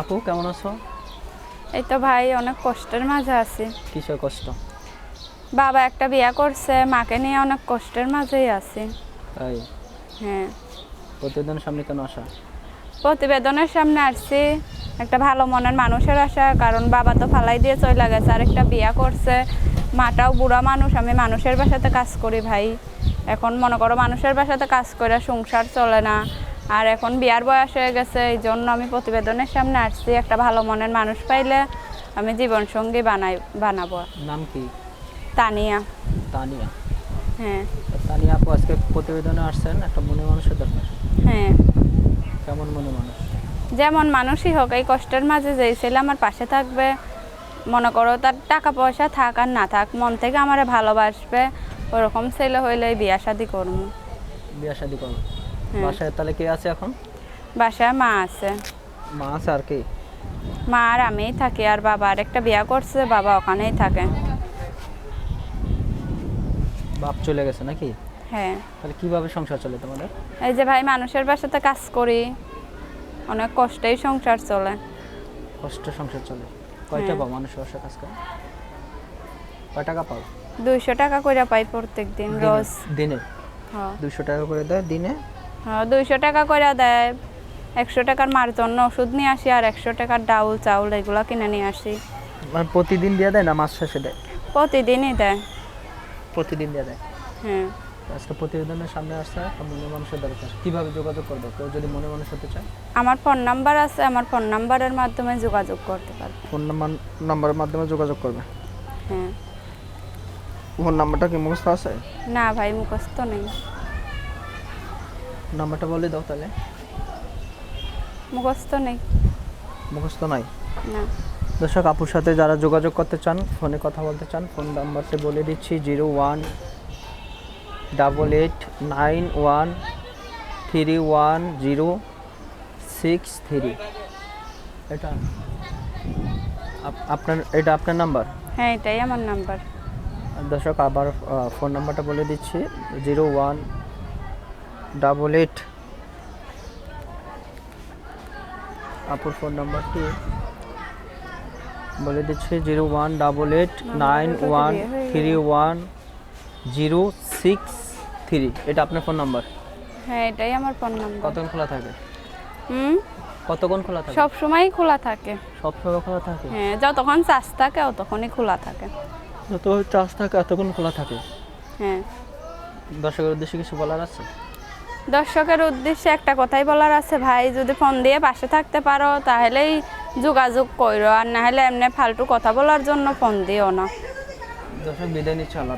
আপু কেমন আছো? এই তো ভাই অনেক কষ্টের মাঝে আছি। কিসের কষ্ট? বাবা একটা বিয়া করছে মাকে নিয়ে অনেক কষ্টের মাঝেই আছি। তাই? হ্যাঁ। প্রতিদিন সামনে কেন আসা? প্রতিবেদনের সামনে আসছি একটা ভালো মনের মানুষের আশা কারণ বাবা তো ফালাই দিয়ে চলে গেছে আর একটা বিয়া করছে। মাটাও বুড়া মানুষ আমি মানুষের বাসাতে কাজ করি ভাই। এখন মনে করো মানুষের বাসাতে কাজ করে সংসার চলে না। আর এখন বিয়ার বয়স হয়ে গেছে এই জন্য আমি প্রতিবেদনের সামনে আসছি। একটা ভালো মনের মানুষ পাইলে আমি জীবনসঙ্গী বানাই বানাবো। নাম কি? তানিয়া। তানিয়া। হ্যাঁ। তানিয়া আপু আজকে প্রতিবেদনে আসছেন একটা মনে মানুষের দরকার। হ্যাঁ। কেমন মনে মানুষ? যেমন মানুষই হোক এই কষ্টের মাঝে যেই ছেলে আমার পাশে থাকবে মনে করো তার টাকা পয়সা থাক আর না থাক মন থেকে আমারে ভালোবাসবে ওরকম ছেলে হইলে বিয়া শাদি করব। বিয়া শাদি করো হ্যাঁ। বাসায় তাহলে কে আছে এখন? বাসায় মা আছে। মা আছে আর কি? মা আর আমিই থাকি আর বাবা আর একটা বিয়া করছে বাবা ওখানেই থাকে। বাপ চলে গেছে নাকি? হ্যাঁ। তাহলে কীভাবে সংসার চলে তোমাদের? এই যে ভাই মানুষের বাসাতে কাজ করি। অনেক কষ্টেই সংসার চলে। কষ্ট সংসার চলে। কয়টা হ্যাঁ। পাও মানুষের বাসায় কাজ করে কয় টাকা পাও? দুইশো টাকা করে পাই প্রত্যেক দিন? রোজ। দিনে? হ্যাঁ। দুশো টাকা করে দেয় দিনে? হ্যাঁ দুইশো টাকা করে দেয়। একশো টাকার মার জন্য ওষুধ নিয়ে আসি আর একশো টাকার ডাউল চাউল এগুলো কিনে নিয়ে আসি। মানে প্রতিদিন দিয়ে দেয় না মাস শেষে দেয়? প্রতিদিনই দেয়। প্রতিদিন দিয়ে দেয়? হ্যাঁ। আজকে প্রতিবেদনের সামনে আসছে মনে মানুষের দরকার। কীভাবে যোগাযোগ করবে? কেউ যদি মনে মানুষ হতে চায়? আমার ফোন নাম্বার আছে আমার ফোন নাম্বারের মাধ্যমে যোগাযোগ করতে পারবে। ফোন নাম্বার নাম্বারের মাধ্যমে যোগাযোগ করবে? হ্যাঁ। ফোন নাম্বারটা কি মুখস্থ আছে? না ভাই মুখস্থ নেই। নাম্বারটা বলে দাও তাহলে। মুখস্থ নেই। মুখস্থ নাই? না। দর্শক আপুর সাথে যারা যোগাযোগ করতে চান ফোনে কথা বলতে চান ফোন নাম্বারটা বলে দিচ্ছি zero one double eight nine one three one zero six three. এটা আপ- আপনার এটা আপনার নাম্বার? হ্যাঁ এটাই আমার নাম্বার। দর্শক আবার ফোন নাম্বারটা বলে দিচ্ছি জিরো ওয়ান ডাবল এইট। আপুর ফোন নাম্বারটি বলে দিচ্ছি zero one double eight nine one three one zero six three. এটা আপনার ফোন নাম্বার? হ্যাঁ এটাই আমার ফোন নাম্বার। কতক্ষণ খোলা থাকে? হুম? কতক্ষণ খোলা থাকে? সব সময়ই খোলা থাকে। সব সময় খোলা থাকে? হ্যাঁ যতক্ষণ চার্জ থাকে ততক্ষণই খোলা থাকে। যত চার্জ থাকে এতক্ষণ খোলা থাকে। হ্যাঁ। দর্শকের উদ্দেশ্যে কিছু বলার আছে? দর্শকের উদ্দেশ্যে একটা কথাই বলার আছে, ভাই, যদি ফোন দিয়ে পাশে থাকতে পারো, তাহলেই যোগাযোগ করো আর না হলে এমনি ফালতু কথা বলার জন্য ফোন দিও না। দর্শক, বিদায় নিচ্ছে, আল্লাহ